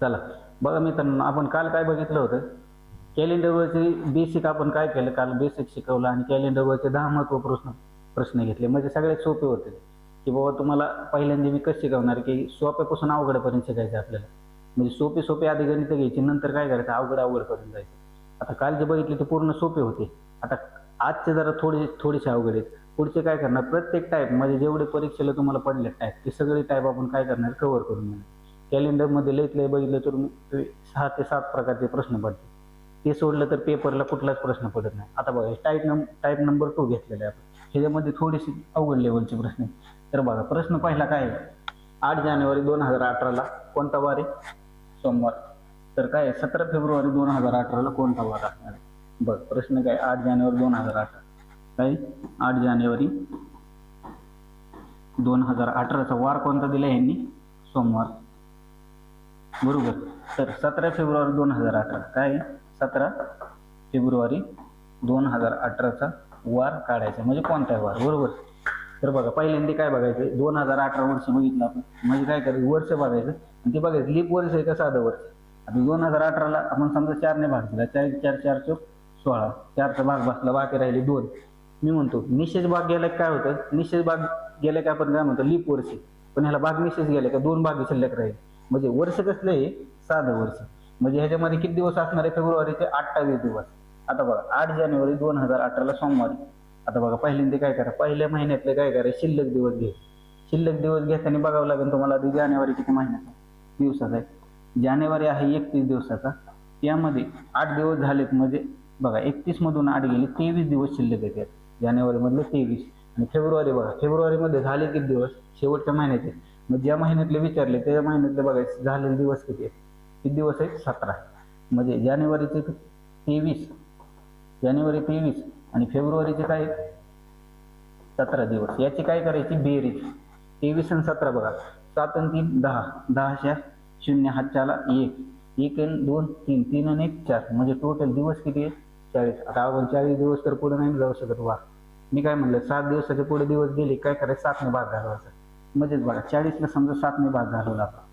चला. बघा मित्रांनो आपण काल काय बघितलं होतं? कॅलेंडरवरचे बेसिक आपण काय केलं? काल बेसिक शिकवलं आणि कॅलेंडरवरचे दहा महत्त्व प्रश्न प्रश्न घेतले. म्हणजे सगळ्यात सोपे होते की बाबा तुम्हाला पहिल्यांदा मी कसं शिकवणार की सोप्यापासून अवघडपर्यंत शिकायचं आपल्याला. म्हणजे सोपे सोपे आधी गणित घ्यायची नंतर काय करायचं? अवघड अवघडपर्यंत जायचं. आता काल जे बघितले ते पूर्ण सोपे होते. आता आजचे जरा थोडे थोडेसे अवघड आहेत. पुढचे काय करणार? प्रत्येक टाईप म्हणजे जेवढे परीक्षेला तुम्हाला पडले टाईप ते सगळे टाईप आपण काय करणार? कव्हर करून घेणार. कॅलेंडरमध्ये लईत लय बघितलं तर सहा ते सात प्रकारचे प्रश्न पडतात. ते सोडलं तर पेपरला कुठलाच प्रश्न पडत नाही. आता बघा type number type number two घेतलेला आहे आपण. ह्याच्यामध्ये थोडीशी अवघड लेवलचे प्रश्न तर बघा प्रश्न पहिला काय आठ जानेवारी दोन हजार अठराला कोणता वार आहे? सोमवार. तर काय सतरा फेब्रुवारी दोन हजार अठराला कोणता वार असणार आहे? बघ प्रश्न काय आठ जानेवारी दोन हजार अठरा. काय? आठ जानेवारी दोन हजार अठराचा वार कोणता दिला यांनी सोमवार. बरोबर. तर सतरा फेब्रुवारी दोन हजार अठरा. काय? सतरा फेब्रुवारी दोन हजार अठराचा वार काढायचा. म्हणजे कोणता वार? बरोबर. तर बघा पहिल्यांदा काय बघायचं? दोन हजार अठरा वर्ष बघितलं आपण. म्हणजे काय करायचं? वर्ष बघायचं. आणि ते बघायचं लीप वर्ष आहे का साधं वर्ष? आता दोन हजार अठराला आपण समजा चारने भाग दिला. चार चार चार चौक सोळा. चारचा भाग बसला बाकी राहिले दोन. मी म्हणतो निशेष भाग गेला काय होतं? निशेष भाग गेला का आपण काय म्हणतो? लीप वर्ष पण ह्याला भाग निशेष गेले का? दोन भाग शिल्लक राहील. म्हणजे वर्ष कसलं हे? साधं वर्ष. म्हणजे ह्याच्यामध्ये किती दिवस असणार आहे? फेब्रुवारीचे अठ्ठावीस दिवस. आता बघा आठ जानेवारी दोन हजार अठराला सोमवारी. आता बघा पहिल्यांदा काय करा? पहिल्या महिन्यातले काय करा? शिल्लक दिवस घे शिल्लक दिवस घेताना बघावं लागेल तुम्हाला आधी जानेवारी किती महिन्याचा दिवसाचा आहे. जानेवारी आहे एकतीस दिवसाचा. त्यामध्ये आठ दिवस झालेत म्हणजे बघा एकतीस मधून आठ गेले तेवीस दिवस शिल्लक येतात जानेवारीमधले तेवीस. आणि फेब्रुवारी बघा फेब्रुवारीमध्ये झाले किती दिवस? शेवटच्या महिन्याचे. मग ज्या महिन्यातले विचारले त्या महिन्यातले बघायचे झालेले दिवस किती आहेत? किती दिवस आहेत? सतरा. म्हणजे जानेवारीचे तेवीस. जानेवारी तेवीस आणि फेब्रुवारीचे काय आहेत? सतरा दिवस. याची काय करायची? बेरीज. तेवीस आणि सतरा बघा. सात आणि तीन दहा. दहाशा शून्य हातच्याला एक. एक आणि दोन तीन. तीन आणि एक चार. म्हणजे टोटल दिवस किती आहे चाळीस. आता आपण चाळीस दिवस तर पुढे नाही जाऊ शकत. वा. मी काय म्हणलं? सात दिवसाच्या पुढे दिवस गेले काय करायचं? सातने भाग घालवायचा म्हणजेच बघा चाळीसला समजा सातने भाग घालवला आपण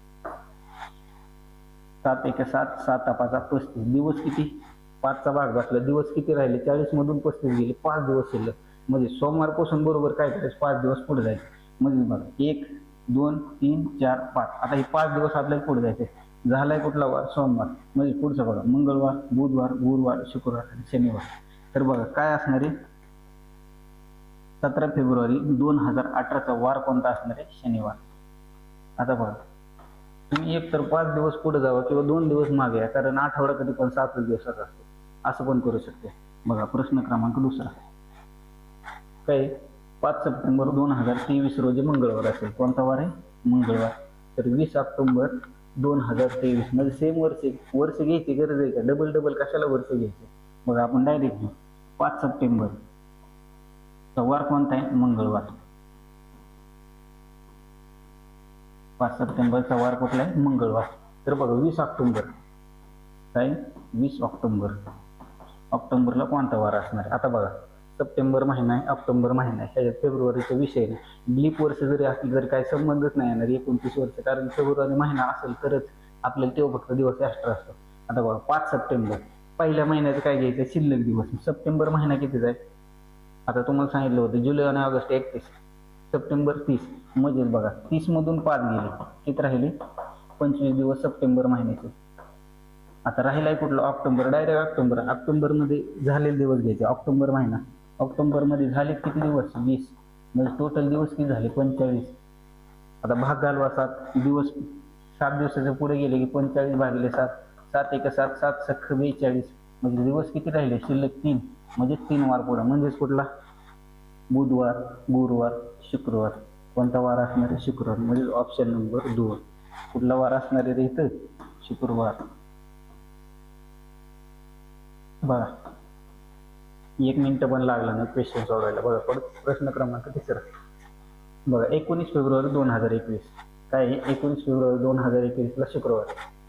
सात एका सात सात पाचा पस्तीस. दिवस किती? पाचचा भाग बसला. दिवस किती राहिले? चाळीस मधून पस्तीस गेले. पाच दिवस शिल्लक. म्हणजे सोमवारपासून बरोबर काय करायचं? पाच दिवस पुढे जायचं. म्हणजे बघा एक दोन तीन चार पाच. आता हे पाच दिवस आपल्याला पुढे जायचे. झालाय कुठला वार? सोमवार. म्हणजे पुढचा बघा. मंगळवार बुधवार गुरुवार शुक्रवार आणि शनिवार. तर बघा काय असणार आहे? सतरा फेब्रुवारी दोन हजार अठराचा वार कोणता असणार आहे? शनिवार. आता बघा. तुम्ही एक तर पाच दिवस पुढे जावा किंवा दोन दिवस मागे या कारण आठवडा कधी पण सात दिवसाचा असतो. असं पण करू शकते? बघा प्रश्न क्रमांक दुसरा. काय पाच सप्टेंबर दोन हजार तेवीस रोजी मंगळवार असेल. कोणता वार आहे? मंगळवार. तर वीस ऑक्टोबर दोन हजार तेवीस. म्हणजे सेम वर्ष वर्ष घ्यायची गरज आहे का? डबल डबल कशाला वर्ष घ्यायचे? बघा आपण डायरेक्ट घेऊ. पाच सप्टेंबर. वार कोणता आहे? मंगळवार. पाच सप्टेंबरचा वार कुठला आहे? मंगळवार. तर बघा वीस ऑक्टोंबर. काय? वीस ऑक्टोंबर. ऑक्टोंबरला कोणता वार असणार? आता बघा सप्टेंबर महिना आहे ऑक्टोबर महिना आहे. ह्याच्यात फेब्रुवारीचा विषय आहे लीप वर्ष जरी असली तरी काही संबंधच नाही येणार एकोणतीस वर्ष. कारण फेब्रुवारी महिना असेल तरच आपल्याला तेव्हा फक्त दिवस एक्स्ट्रा असतो. आता बघा पाच सप्टेंबर. पहिल्या महिन्याचं काय घ्यायचं? शिल्लक दिवस. सप्टेंबर महिना कितीचा आहे? आता तुम्हाला सांगितलं होतं जुलै आणि ऑगस्ट एकतीस सप्टेंबर तीस. म्हणजेच बघा तीस मधून पाच गेले. किती राहिले? पंचवीस दिवस सप्टेंबर महिन्याचे. आता राहिलाय कुठलं? ऑक्टोबर. Direct October. ऑक्टोबरमध्ये झालेले दिवस घ्यायचे. ऑक्टोबर महिना. ऑक्टोबरमध्ये झाले किती दिवस? वीस. म्हणजे टोटल दिवस किती झाले? पंचेचाळीस. आता भाग घालवा सात. दिवस सात दिवसाच्या पुढे गेले की पंचेचाळीस भागिले सात. सात एक सात सात सख्ख बेचाळीस. म्हणजे दिवस किती राहिले? शिल्लक तीन. म्हणजे तीन वार पुढं. म्हणजेच कुठला? बुधवार गुरुवार शुक्रवार. कोणता वार असणार आहे? शुक्रवार. म्हणजे ऑप्शन नंबर दोन. कुठला वार असणार आहे इथं? शुक्रवार. बघा. एक मिनिट पण लागला ना क्वेश्चन सोडवायला. बघा परत प्रश्न क्रमांक तिसरा. बघा एकोणीस फेब्रुवारी दोन हजार एकवीस. काय एकोणीस फेब्रुवारी दोन हजार एकवीसला शुक्रवार.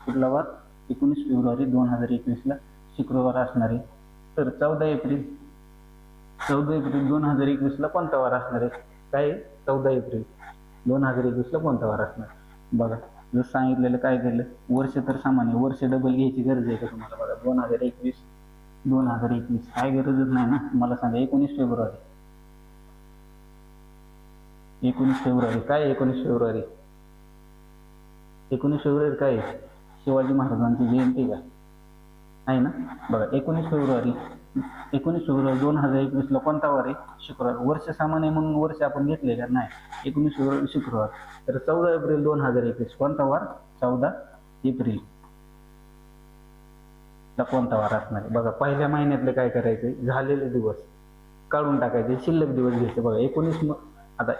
कुठला वार? एकोणीस फेब्रुवारी दोन हजार एकवीसला शुक्रवार असणार आहे. तर चौदा एप्रिल. चौदा एप्रिल दोन हजार एकवीसला कोणता वार असणार आहे? काय? आहे? चौदा एप्रिल. दोन हजार एकवीसला कोणता वार असणार? बघा जसं सांगितलेलं काय केलं वर्ष तर सामान्य वर्ष डबल घ्यायची गरज आहे का तुम्हाला? बघा दोन हजार एकवीस दोन हजार एकवीस. काय गरजच नाही ना? मला सांगा एकोणीस फेब्रुवारी. एकोणीस फेब्रुवारी. काय एकोणीस फेब्रुवारी? एकोणीस फेब्रुवारी काय आहे? शिवाजी महाराजांची जयंती का? आहे ना? बघा एकोणीस फेब्रुवारी एकोणीस फेब्रुवारी दोन हजार एकवीसला कोणता वार आहे? शुक्रवार. वर्ष सामान्य म्हणून वर्ष आपण घेतले का नाही. एकोणीस फेब्रुवारी शुक्रवार. तर चौदा एप्रिल दोन हजार एकवीस कोणता वार? चौदा एप्रिल. कोणता वार असणार आहे? बघा पहिल्या महिन्यातले काय करायचे झालेले दिवस काढून टाकायचे शिल्लक दिवस घ्यायचे. बघा एकोणीस आता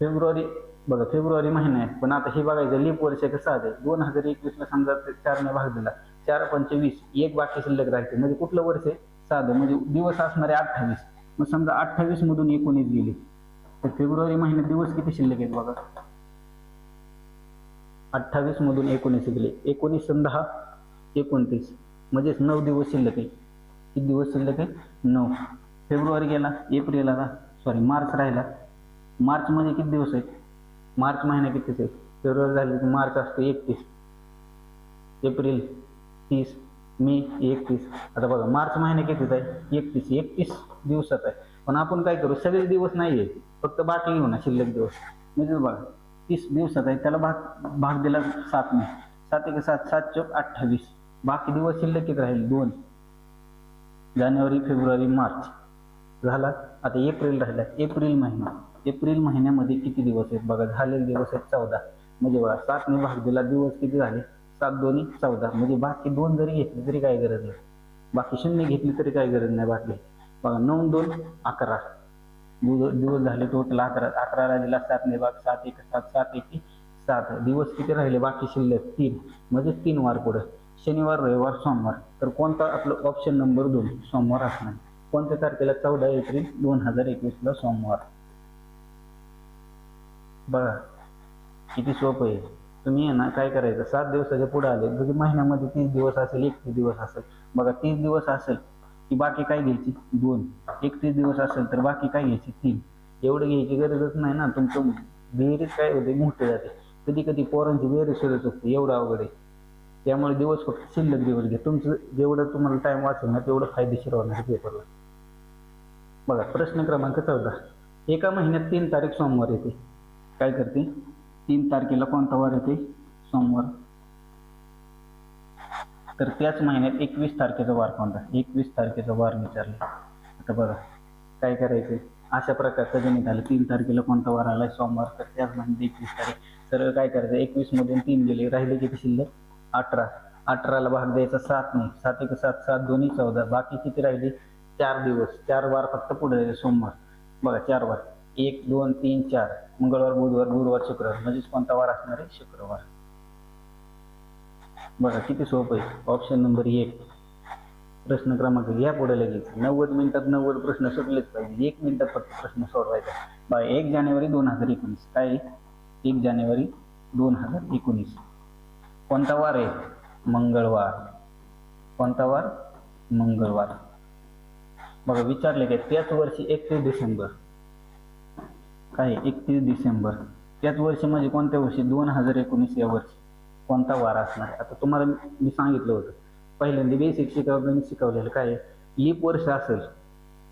फेब्रुवारी बघा फेब्रुवारी महिना आहे पण आता हे बघायचं लीप वर्ष कसं आहे? दोन हजार एकवीसला समजा ते चारने भाग दिला चार पंचवीस एक बाकी शिल्लक राहायचे. म्हणजे कुठलं वर्ष आहे? साधं. म्हणजे दिवस असणारे अठ्ठावीस. मग समजा अठ्ठावीस मधून एकोणीस गेले. तर फेब्रुवारी महिन्यात दिवस किती शिल्लक आहेत बघा? अठ्ठावीस मधून एकोणीस गेले. एकोणीस दहा एकोणतीस. म्हणजेच नऊ दिवस शिल्लक आहे. किती दिवस शिल्लक आहे? नऊ. फेब्रुवारी गेला एप्रिल आला सॉरी मार्च राहिला. मार्चमध्ये किती दिवस आहेत? मार्च महिना कितीच आहे? फेब्रुवारी झाली की मार्च असतो एकतीस. एप्रिल तीस मे एकतीस. आता बघा मार्च महिना कितीच आहे एकतीस एकतीस दिवसाचा आहे. पण आपण काय करू? सगळे दिवस नाही आहे. फक्त बाकी घेऊ ना शिल्लक दिवस. म्हणजे बघा तीस दिवसाचा आहे. त्याला भाग भाग दिला सातने. सात एक सात सात चौक अठ्ठावीस. बाकी दिवस शिल्लक किती राहील दोन. जानेवारी फेब्रुवारी मार्च. झाला. आता एप्रिल राहिला. एप्रिल महिना. एप्रिल महिन्यामध्ये किती दिवस आहेत? बघा झालेले दिवस आहेत चौदा. म्हणजे बघा सातने भाग दिला. दिवस किती झाले? सात दोन्ही चौदा. म्हणजे बाकी दोन जरी घेतली तरी काय गरज नाही. बाकी शून्य घेतली तरी काय गरज नाही बाकी. बघा नऊ दोन अकरा. दिवस झाले टोटल अकरा. अकराला दिला सातने भाग सात एक सात सात एक सात. दिवस किती राहिले? बाकी शिल्लक तीन. म्हणजे तीन वार पुढं. शनिवार रविवार सोमवार. तर कोणता आपलं ऑप्शन नंबर दोन? सोमवार असणार कोणत्या तारखेला? चौदा एप्रिल दोन हजार एकवीसला सोमवार. बघा किती सोपं आहे. तुम्ही आहे ना काय करायचं? सात दिवसाच्या पुढे आले जरी महिन्यामध्ये तीस दिवस असेल एकतीस दिवस असेल. बघा तीस दिवस असेल की बाकी काय घ्यायची? दोन. एकतीस दिवस असेल तर बाकी काय घ्यायची? तीन. एवढं घ्यायची गरजच नाही ना. तुमचं बेरीज काय होते? मोठे जाते. कधी कधी पोरांची विहिरी सुरू चुकते एवढं अवघड आहे. त्यामुळे दिवस फक्त शिल्लक दिवस घ्या. तुमचं जेवढं तुम्हाला टाइम वाचेल ना तेवढं फायदेशीर होणार पेपरला बघा प्रश्न क्रमांक चौदा. एका महिन्यात तीन तारीख सोमवार येते. काय करते? तीन तारखेला कोणता वार येते सोमवार. तर त्याच महिन्यात एकवीस तारखेचा वार कोणता? एकवीस तारखेचा वार विचारले. आता बघा काय करायचं अशा प्रकारचं गणित आलं तीन तारखेला कोणता वार आलाय? सोमवार. तर त्याच महिन्यात एकवीस तारीख. सर काय करायचं? एकवीस मधून तीन गेले राहिले किती शिल्लक? अठरा. अठराला भाग द्यायचा सात नाही. सात एक सात सात दोन्ही चौदा. बाकी किती राहिले? चार दिवस. चार वार फक्त पुढे राहिले सोमवार. बघा चार वार. एक दोन तीन चार. मंगळवार बुधवार गुरुवार शुक्रवार म्हणजेच कोणता वार असणार आहे? शुक्रवार. बघा किती सोपं आहे. ऑप्शन नंबर एक प्रश्न क्रमांक घ्या पुढे लगेच. नव्वद मिनिटात नव्वद प्रश्न सुटलेच पाहिजे. एक मिनिटात फक्त प्रश्न सोडवायचा. बघा एक जानेवारी दोन हजार एकोणीस. काय एक जानेवारी दोन हजार एकोणीस. कोणता वार आहे? मंगळवार. कोणता वार? मंगळवार. बघा विचारले काय त्याच वर्षी एकतीस डिसेंबर. काय एकतीस डिसेंबर. त्याच वर्षी म्हणजे कोणत्या वर्षी? दोन हजार एकोणीस या वर्षी. कोणता वार असणार? आता तुम्हाला मी सांगितलं होतं. पहिल्यांदा बेसिक शिकवलं शिकवलेलं काय? लीप वर्ष असेल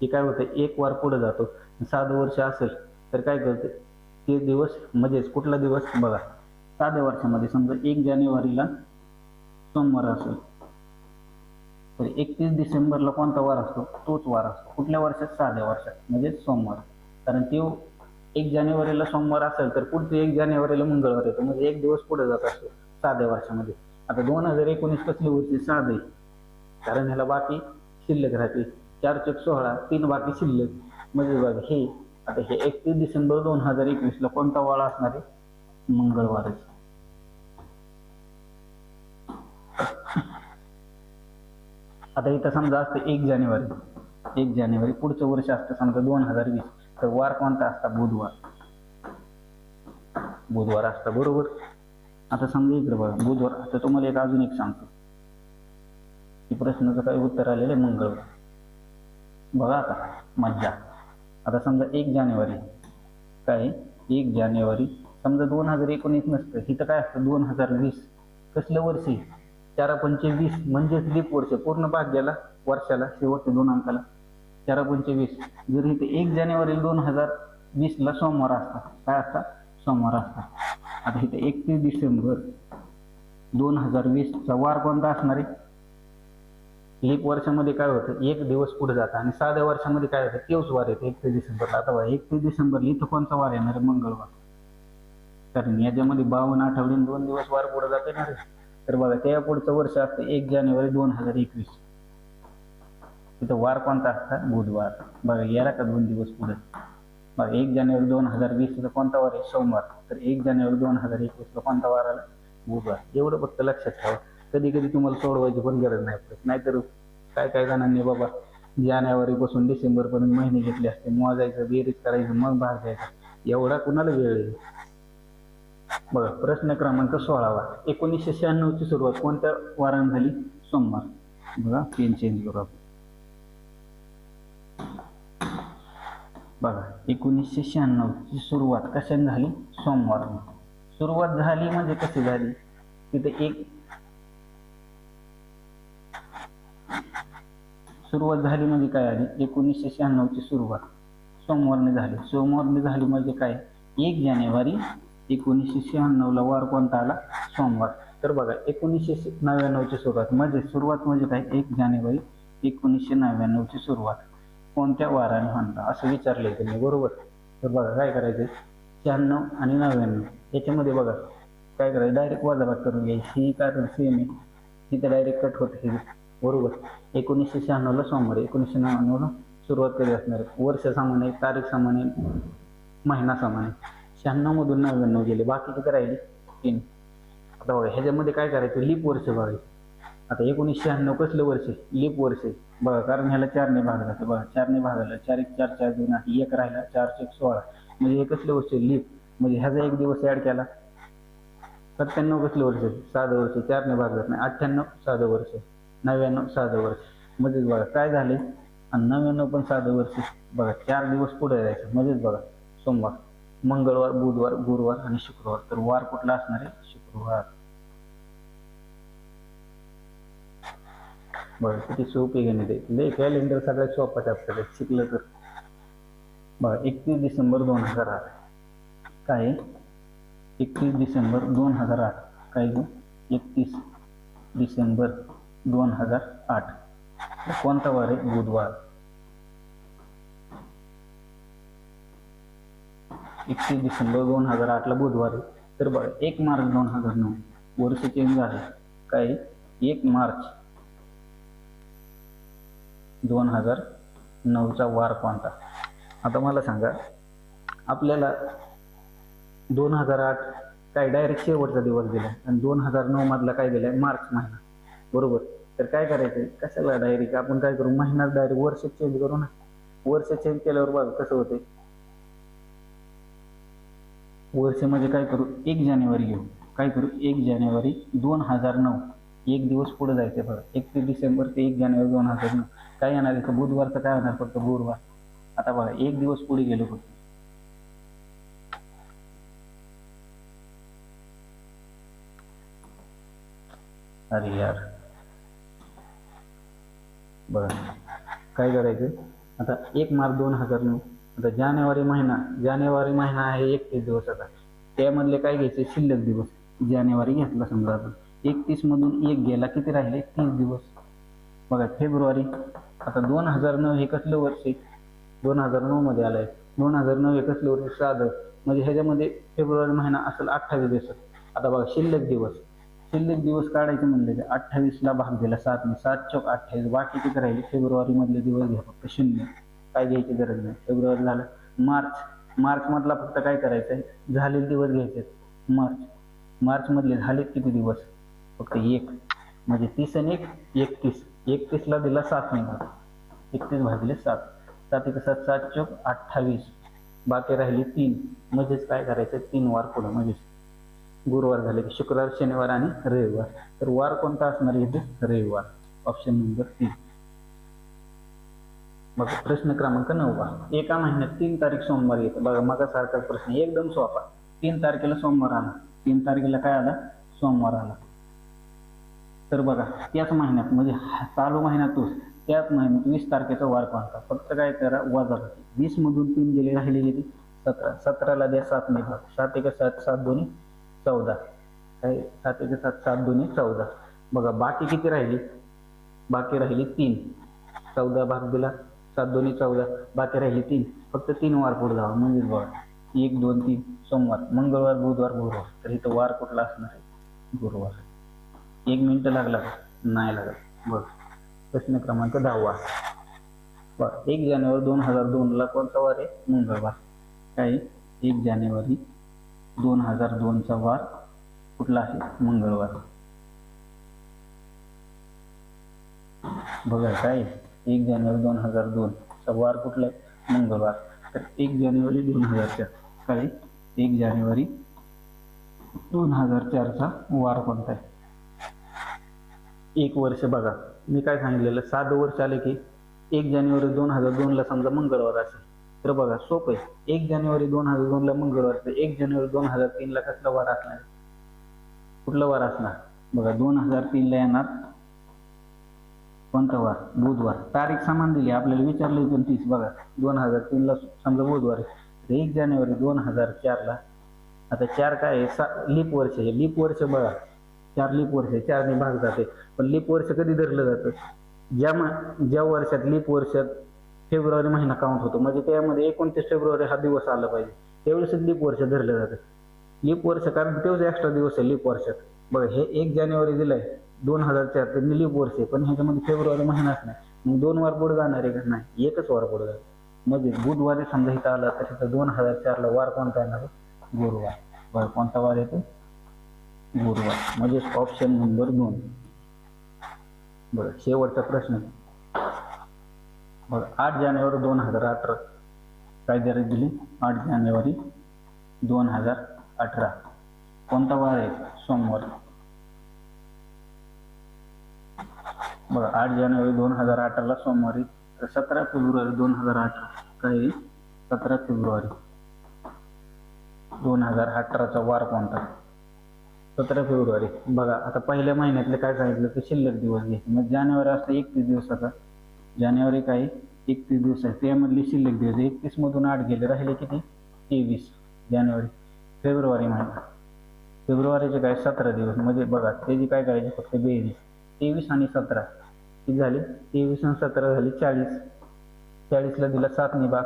की काय होतं? एक वार पुढे जातो. साधं वर्ष असेल तर काय करते? ते दिवस म्हणजेच कुठला दिवस? बघा. साध्या वर्षामध्ये समजा एक जानेवारीला सोमवार असेल. तर एकतीस डिसेंबरला कोणता वार असतो? तोच वार असतो. कुठल्या वर्षात? साध्या वर्षात. म्हणजेच सोमवार. कारण ते एक जानेवारीला सोमवार असेल तर पुढचे एक जानेवारीला मंगळवार येतो. म्हणजे एक दिवस पुढे जात असतो साध्या वर्षामध्ये आता दोन हजार एकोणीस कसली होती? साधे. कारण ह्याला बाकी शिल्लक राहते. चार चक सोळा तीन बाकी शिल्लक. म्हणजे बघ हे आता हे एकतीस डिसेंबर दोन हजार एकवीसला कोणता वार असणार आहे? मंगळवारच. आता इथं समजा असतं एक जानेवारी. एक जानेवारी पुढचं वर्ष असतं समजा दोन हजार वीस. तर वार कोणता असता? बुधवार. बुधवार असता बरोबर? आता समजा इकडे बघा. बुधवार आता तुम्हाला एक अजून एक सांगतो. की प्रश्नाचं काही उत्तर आलेलं आहे मंगळवार. बघा आता मज्जा. आता समजा एक जानेवारी. काय? आहे? एक जानेवारी. समजा दोन हजार एकोणीस नसतं. इथं काय असतं? दोन हजार वीस. कसलं वर्ष आहे? चार पंचे वीस. म्हणजेच लीप वर्ष. पूर्ण भाग गेला वर्षाला शेवटच्या दोन अंकाला. चार पंचवीस जर इथे एक जानेवारी दोन हजार वीसला सोमवार असतात काय असतात सोमवार असतात आता इथे एकतीस डिसेंबर दोन हजार वीसचा वार कोणता असणार आहे? लीप वर्षामध्ये काय होतं? एक दिवस पुढे जातं आणि साध्या वर्षामध्ये काय होतं? तेच वार येते. एकतीस डिसेंबरला. आता एकतीस डिसेंबर इथं कोणता वार येणार आहे? मंगळवार. कारण याच्यामध्ये बावन्न आठवडे दोन दिवस वार पुढे जाते ना तर बघा त्या पुढचं वर्ष असतं एक जानेवारी दोन हजार एकवीस. तिथं वार कोणता असता? बुधवार. बघा याला का दोन दिवस पुढे? बघा एक जानेवारी दोन हजार वीसला कोणता वार आहे? सोमवार. तर एक जानेवारी दोन हजार एकवीसला कोणता वार आला? बुधवार. एवढं फक्त लक्षात ठेवा. कधी कधी तुम्हाला सोडवायची पण गरज नाही पडत. नाहीतर काय काय जणांनी बाबा जानेवारी पासून डिसेंबर पर्यंत महिने घेतले असते. मोजायचं बेरीज करायचं मग भाग द्यायचा एवढा कुणाला वेळ आहे? बघा प्रश्न क्रमांक सोळावा. एकोणीसशे शहाण्णवची सुरुवात कोणत्या वाराने झाली? सोमवार. बघा पेन चेंज करू आपण. बघा एकोणीसशे शहाण्णव ची सुरुवात कशाने झाली? सोमवार सुरुवात झाली म्हणजे कशी झाली? तिथे एक सुरुवात झाली म्हणजे काय आली एकोणीसशे शहाण्णव ची सुरुवात. सोमवारने झाली. सोमवारने झाली म्हणजे काय? एक जानेवारी एकोणीसशे शहाण्णवला वार कोणता आला? सोमवार. तर बघा एकोणीसशे नव्याण्णवची सुरुवात म्हणजे सुरुवात म्हणजे काय? एक जानेवारी एकोणीसशे नव्याण्णवची सुरुवात. कोणत्या वाराने म्हणता असं विचारले त्यांनी. बरोबर. तर बघा काय करायचं? शहाण्णव आणि नव्याण्णव. याच्यामध्ये बघा काय करायचं? डायरेक्ट वजाबात करून घ्यायची. ही कारण सेम आहे. तिथे डायरेक्ट कट होत बरोबर. एकोणीसशे शहाण्णवला सोमवार एकोणीसशे नव्याण्णवला सुरुवात कधी असणार. वर्ष सामान आहे तारीख सामान आहे महिना सामान आहे. शहाण्णवमधून नव्याण्णव गेले. बाकी किती तीन. आता बघा ह्याच्यामध्ये काय करायचं? लीप वर्ष बघायचं. आता एकोणीसशे शहाण्णव कसलं वर्ष? आहे लीप वर्ष. आहे बघा कारण ह्याला चारने भाग जाते बघा चारने भागाला चार एक चार चार दोन आठ एक राहिला चार एक सोळा. म्हणजे हे कसलं वर्ष? आहे लीप. म्हणजे ह्याचा एक दिवस ऍड केला. सत्त्याण्णव कसलं वर्ष? आहे साधं वर्ष. चारने भाग जात नाही. अठ्ठ्याण्णव साधं वर्ष. नव्याण्णव साधं वर्ष. म्हणजेच बघा काय झाले? आणि नव्याण्णव पण साधं वर्ष. बघा चार दिवस पुढे जायचं. म्हणजेच बघा सोमवार मंगळवार बुधवार गुरुवार आणि शुक्रवार. तर वार कुठला असणार आहे? शुक्रवार. बरं किती सोपी गणित आहे. लय कॅलेंडर सगळ्यात सोपा चॅप्टर आहे शिकलं तर. बघा एकतीस डिसेंबर दोन हजार आठ. काय एकतीस डिसेंबर दोन हजार आठ. काय गो एकतीस डिसेंबर दोन हजार आठ. कोणता वार आहे? बुधवार. एकतीस डिसेंबर दोन हजार आठला बुधवार आहे. तर बघा एक मार्च दोन हजार नऊ. वर्ष चेंज झाले. काय एक मार्च. दोन हजार नऊचा वार कोणता? आता मला सांगा आपल्याला दोन हजार आठ काय डायरेक्ट शेवटचा दिवस दिला आणि दोन हजार नऊ मधला काय दिलाय? मार्च महिना. बरोबर? तर काय करायचं कशाला डायरेक्ट आपण काय करू? महिन्यात डायरेक्ट वर्ष चेंज करू ना. वर्ष चेंज केल्यावर बघा कसं होते वर्ष म्हणजे काय करू? एक जानेवारी घेऊ. काय करू? एक जानेवारी दोन हजार नऊ. एक दिवस पुढे जायचे बघा. एकतीस डिसेंबर ते एक जानेवारी दोन हजार नऊ. काय येणार आहे बुधवारचं काय होणार फक्त? गुरुवार. आता बघा एक दिवस पुढे गेलो फक्त. अरे यार. बघा काय करायचं? आता एक मार्च दोन हजार नऊ. आता जानेवारी महिना. जानेवारी महिना आहे एकतीस दिवस आता. त्यामधले काय घ्यायचे? शिल्लक दिवस. जानेवारी घेतला समजा आपण एकतीस मधून एक गेला किती राहिले? तीस दिवस. बघा फेब्रुवारी आता दोन हजार नऊ हे कसलं वर्ष आहे? दोन हजार नऊ मध्ये आलंय. दोन हजार नऊ हे कसलं वर्ष? साधं. म्हणजे ह्याच्यामध्ये फेब्रुवारी महिना असेल अठ्ठावीस दिवस. आता बघा शिल्लक दिवस. शिल्लक दिवस काढायचे म्हणले तर अठ्ठावीसला भाग दिला सातने सात चौक अठ्ठावीस. बाकी किती राहिले? फेब्रुवारी मधले दिवस घ्या फक्त शून्य. काय घ्यायची गरज नाही. फेब्रुवारी झालं. मार्च. मार्च मधला फक्त काय करायचं आहे झालेले दिवस घ्यायचे मार्च. मार्च मधले झाले किती दिवस? फक्त एक. म्हणजे तीस आणि एक एकतीस. एकतीसला दिला सात ने एकतीस भागिले सात. सात एक सात सात चौक अठ्ठावीस. बाकी राहिले तीन. म्हणजेच काय करायचं? तीन वार पुढं. म्हणजेच गुरुवार झाले की शुक्रवार शनिवार आणि रविवार. तर वार कोणता असणार आहे इथे? रविवार. ऑप्शन नंबर तीन. मग प्रश्न क्रमांक नववा एका महिन्यात तीन तारीख सोमवार येते. बघा मग सारखा प्रश्न. एकदम सोपा. तीन तारखेला सोमवार आला. तीन तारखेला काय आला? सोमवार आला. तर बघा त्याच महिन्यात म्हणजे हा चालू महिन्यातच त्याच महिन्यात वीस तारखेचा वार पाहता. फक्त काय करा वजा वीस मधून तीन गेले राहिले किती सतरा. सतराला द्या सात नाही भाग सात एक सात सात दोन्ही चौदा. काय? सात एक सात सात दोन्ही चौदा. बघा बाकी किती राहिली? बाकी राहिली तीन. चौदा भाग दिला सात दोन्ही चौदा. बाकी राहिली तीन. फक्त तीन वार पुढे जावा. म्हणजे बघा एक दोन तीन सोमवार मंगळवार बुधवार गुरुवार. तर इथं वार कुठला असणार आहे? गुरुवार. एक मिनिट लागला. का नाही लागत. बघ. प्रश्न क्रमांक दहावा. बर एक जानेवारी दोन हजार दोनला कोणता वार आहे? मंगळवार काय? एक जानेवारी दोन हजार दोनचा वार कुठला आहे? मंगळवार बघा काय? एक जानेवारी दोन हजार दोनचा वार कुठला आहे? मंगळवार तर एक जानेवारी दोन हजार चार. काय? एक जानेवारी दोन हजार चारचा वार कोणता आहे? एक वर्ष बघा. मी काय सांगितलेलं? सात वर्ष आले की एक जानेवारी दोन हजार दोनला समजा मंगळवार असेल. तर बघा सोपं आहे. एक जानेवारी दोन हजार दोनला मंगळवार असेल एक जानेवारी दोन हजार तीनला कसला वार असणार? कुठला वार असणार? बघा दोन हजार तीनला येणार कोणता वार? बुधवार. तारीख समान दिली. आपल्याला विचारले पण तीस बघा दोन हजार तीनला समजा बुधवार आहे. तर एक जानेवारी दोन हजार चारला आता चार काय आहे? सा लीप वर्ष आहे. लीप वर्ष बघा. चार लीप वर्ष आहे चारने भाग जाते. पण लीप वर्ष कधी धरलं जातं? ज्या ज्या वर्षात लीप वर्षात फेब्रुवारी महिना काउंट होतो म्हणजे त्यामध्ये एकोणतीस फेब्रुवारी हा दिवस आला पाहिजे. त्यावेळेसच लीप वर्ष धरलं जातं. लीप वर्ष कारण तेवढं एक्स्ट्रा दिवस आहे लीप वर्षात बघा हे एक जानेवारी दिलाय दोन हजार चार तर लीप वर्ष आहे पण ह्याच्यामध्ये फेब्रुवारी महिनाच नाही मग दोन वार पुढे जाणार आहे का? नाही एकच वार पुढे जाणार. म्हणजे बुधवारी समजा इथं आला तर तिथं दोन हजार चारला वार कोणता येणार? गुरुवार. बरं कोणता वार येतो? गुरुवार म्हणजे ऑप्शन नंबर दोन. बरं शेवटचा प्रश्न. बरं आठ जानेवारी दोन हजार अठरा. काय तारीख दिली? आठ जानेवारी दोन हजार अठरा. कोणता वार आहे? सोमवार. बघा आठ जानेवारी दोन हजार अठराला सोमवारी तर सतरा फेब्रुवारी दोन हजार अठरा. काय सतरा फेब्रुवारी. दोन हजार अठराचा वार कोणता? सतरा फेब्रुवारी. बघा आता पहिल्या महिन्यातले काय सांगितलं की शिल्लक दिवस घे मग जानेवारी असतं एकतीस दिवसाचा. जानेवारी काय? एकतीस दिवस आहे. त्यामधले शिल्लक दिवस एकतीस मधून आठ गेले. राहिले किती? तेवीस जानेवारी. फेब्रुवारी महिना. फेब्रुवारीचे काय? सतरा दिवस. म्हणजे बघा त्याची काय करायचे? फक्त बेरीज. तेवीस आणि सतरा. किती झाले? तेवीस आणि सतरा झाले चाळीस. चाळीसला दिला सात निभाग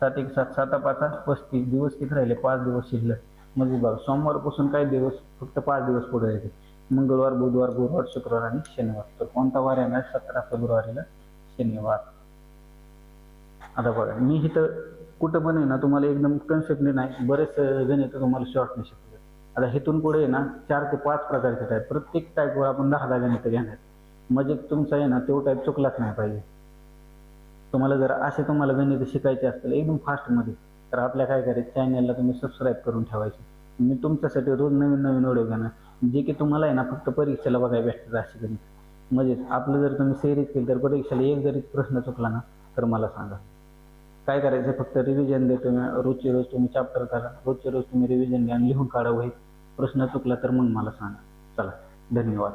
सात एक सात. साता पाचा पस्तीस. दिवस किती राहिले? पाच दिवस शिल्लक. म्हणजे बघा सोमवारपासून काही दिवस फक्त पाच दिवस पुढे येते मंगळवार बुधवार गुरुवार शुक्रवार आणि शनिवार. तर कोणता वार येणार? सतरा फेब्रुवारीला शनिवार. आता बघा मी इथं कुठं पण आहे ना तुम्हाला एकदम कन्सेप्टने नाही बरेच जण गणित तुम्हाला शॉर्ट नाही शकत आता हेतून पुढे आहे ना चार ते पाच प्रकारचे टाईप प्रत्येक टाईपवर आपण दहा दहा गणित घेणार. म्हणजे तुमचा आहे ना तो टाईप चुकलाच नाही पाहिजे. तुम्हाला जर असे तुम्हाला गणित शिकायचे असतील एकदम फास्टमध्ये तर आपल्या काय करायचं? चॅनलला तुम्ही सबस्क्राईब करून ठेवायचे. मी तुमच्यासाठी रोज नवीन नवीन व्हिडिओ घेणार. जे की तुम्हाला आहे ना फक्त परीक्षेला बघायला भेटतात असे गणित. म्हणजेच आपलं जर तुम्ही सेरीज केली तर परीक्षेला एक जरी प्रश्न चुकला ना तर मला सांगा. काय करायचं? फक्त रिव्हिजन देतो मी. रोजचे रोज तुम्ही चॅप्टर करा. रोजचे रोज तुम्ही रिव्हिजन घ्या आणि लिहून काढा वही प्रश्न चुकला तर मग मला सांगा. चला. धन्यवाद.